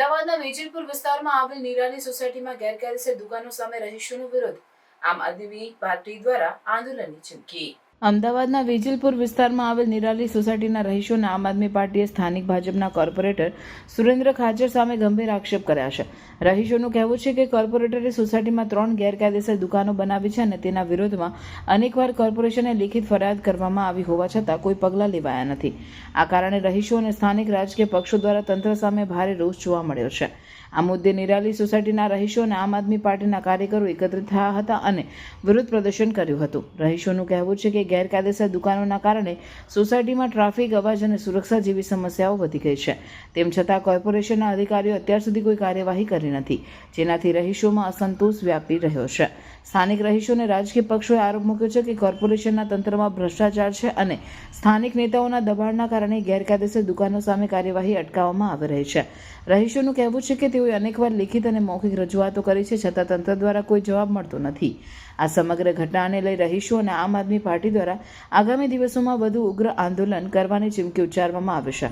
અમદાવાદના વેજલપુર વિસ્તારમાં આવેલ નિરાલી સોસાયટીમાં ગેરકાયદેસર દુકાનો સામે રહીશોનો વિરોધ. આમ આદમી પાર્ટી દ્વારા આંદોલનની ચીમકી. અમદાવાદના વેજલપુર વિસ્તારમાં આવેલ નિરાલી સોસાયટીના રહીશોને આમ આદમી પાર્ટીએ સ્થાનિક ભાજપના કોર્પોરેટર સુરેન્દ્ર ખાચર સામે ગંભીર આક્ષેપ કર્યા છે. રહીશોનું કહેવું છે કે કોર્પોરેટરે સોસાયટીમાં ત્રણ ગેરકાયદેસર દુકાનો બનાવી છે અને તેના વિરોધમાં અનેકવાર કોર્પોરેશને લિખિત ફરિયાદ કરવામાં આવી હોવા છતાં કોઈ પગલાં લેવાયા નથી. આ કારણે રહીશો અને સ્થાનિક રાજકીય પક્ષો દ્વારા તંત્ર સામે ભારે રોષ જોવા મળ્યો છે. આ મુદ્દે નિરાલી સોસાયટીના રહીશો અને આમ આદમી પાર્ટીના કાર્યકરો એકત્રિત થયા હતા અને વિરોધ પ્રદર્શન કર્યું હતું. રહીશોનું કહેવું છે કે ગેરકાયદેસર દુકાનોના કારણે સોસાયટીમાં ટ્રાફિક, અવાજ અને સુરક્ષા જેવી સમસ્યાઓ વધી ગઈ છે. તેમ છતાં કોર્પોરેશનના અધિકારીઓ અત્યાર સુધી કોઈ કાર્યવાહી કરી નથી, જેનાથી રહીશોમાં અસંતોષ વ્યાપી રહ્યો છે. સ્થાનિક રહીશોને રાજકીય પક્ષોએ આરોપ મૂક્યો છે કે કોર્પોરેશનના તંત્રમાં ભ્રષ્ટાચાર છે અને સ્થાનિક નેતાઓના દબાણના કારણે ગેરકાયદેસર દુકાનો સામે કાર્યવાહી અટકાવવામાં આવી રહી છે. રહીશોનું કહેવું છે કે તેઓએ અનેકવાર લિખિત અને મૌખિક રજૂઆતો કરી છે છતાં તંત્ર દ્વારા કોઈ જવાબ મળતો નથી. આ સમગ્ર ઘટનાને લઈ રહીશો અને આમ આદમી પાર્ટી દ્વારા આગામી દિવસોમાં વધુ ઉગ્ર આંદોલન કરવાની ચીમકી ઉચ્ચારવામાં આવે છે.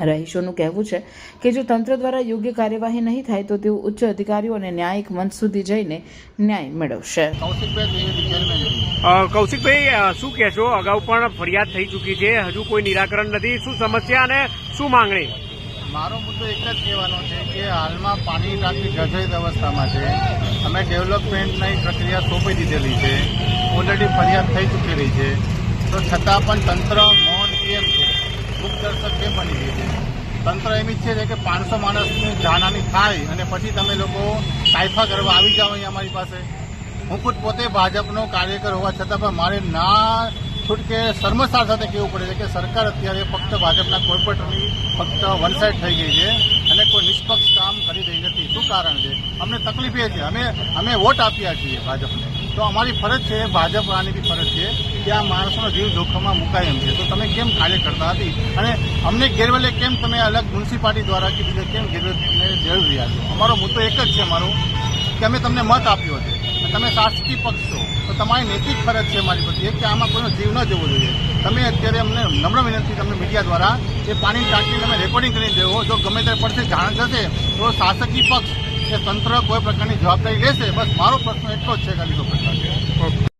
રહીશોનું કહેવું છે કે જો તંત્ર દ્વારા યોગ્ય કાર્યવાહી નહીં થાય તો તેઓ ઉચ્ચ અધિકારીઓ અને ન્યાયિક મંચ સુધી જઈને ન્યાય મેળવશે. કૌશિકભાઈ શું કહેશો? અગાઉ પણ ફરિયાદ થઈ ચૂકી છે. હજુ કોઈ નિરાકરણ નથી. શું સમસ્યા અને શું માંગણી? મારો મુદ્દો એક જ કહેવાનો છે કે હાલમાં પાણી ટાંકી જર્જરિત અવસ્થામાં છે. અમે ડેવલપમેન્ટની પ્રક્રિયા સોંપી દીધેલી છે. ઓલરેડી ફરિયાદ થઈ ચૂકેલી છે. તો છતાં પણ તંત્ર મૌન કેમ છે મૂકદર્શક કેમ બની ગઈ છે. તંત્ર એમ ઈચ્છે છે કે પાંચસો માણસની જાનહાની થાય અને પછી તમે લોકો કાયફા કરવા આવી જાઓ અહીં અમારી પાસે. હું ખુદ પોતે ભાજપનો કાર્યકર હોવા છતાં પણ મારે ના છૂટકે શર્મસાર સાથે કહેવું પડે છે કે સરકાર અત્યારે ફક્ત ભાજપના કોર્પોરેટરની ફક્ત વન સાઇડ થઈ ગઈ છે અને કોઈ નિષ્પક્ષ કામ કરી રહી નથી. શું કારણ છે? અમને તકલીફ એ છે. અમે અમે વોટ આપ્યા છીએ ભાજપને. તો અમારી ફરજ છે ભાજપ આની ફરજ છે કે આ માણસોનો જીવ જોખમમાં મુકાય એમ છે. તો તમે કેમ કાર્ય કરતા હતી અને અમને ગેરવેલે કેમ તમે અલગ મ્યુનિસિપાલિટી દ્વારા કે બીજા કેમ ગેરવેલે જરૂર રહ્યા છો? અમારો મુદ્દો એક જ છે અમારો કે અમે તમને મત આપ્યો છે. તમે શાસકી પક્ષ છો. તો તમારી નૈતિક ફરજ છે મારી પ્રત્યે કે આમાં કોઈનો જીવ ન જવો જોઈએ. તમે અત્યારે અમને નમ્ર વિનંતી તમને મીડિયા દ્વારા એ પાણી ટાંકી તમે રેકોર્ડિંગ કરી દેવો. જો ગમે તે પડશે, જાણ થશે, તો શાસકી પક્ષ કે તંત્ર કોઈ પ્રકારની જવાબદારી લેશે? બસ મારો પ્રશ્ન એટલો જ છે ખાલી તો પ્રશ્ન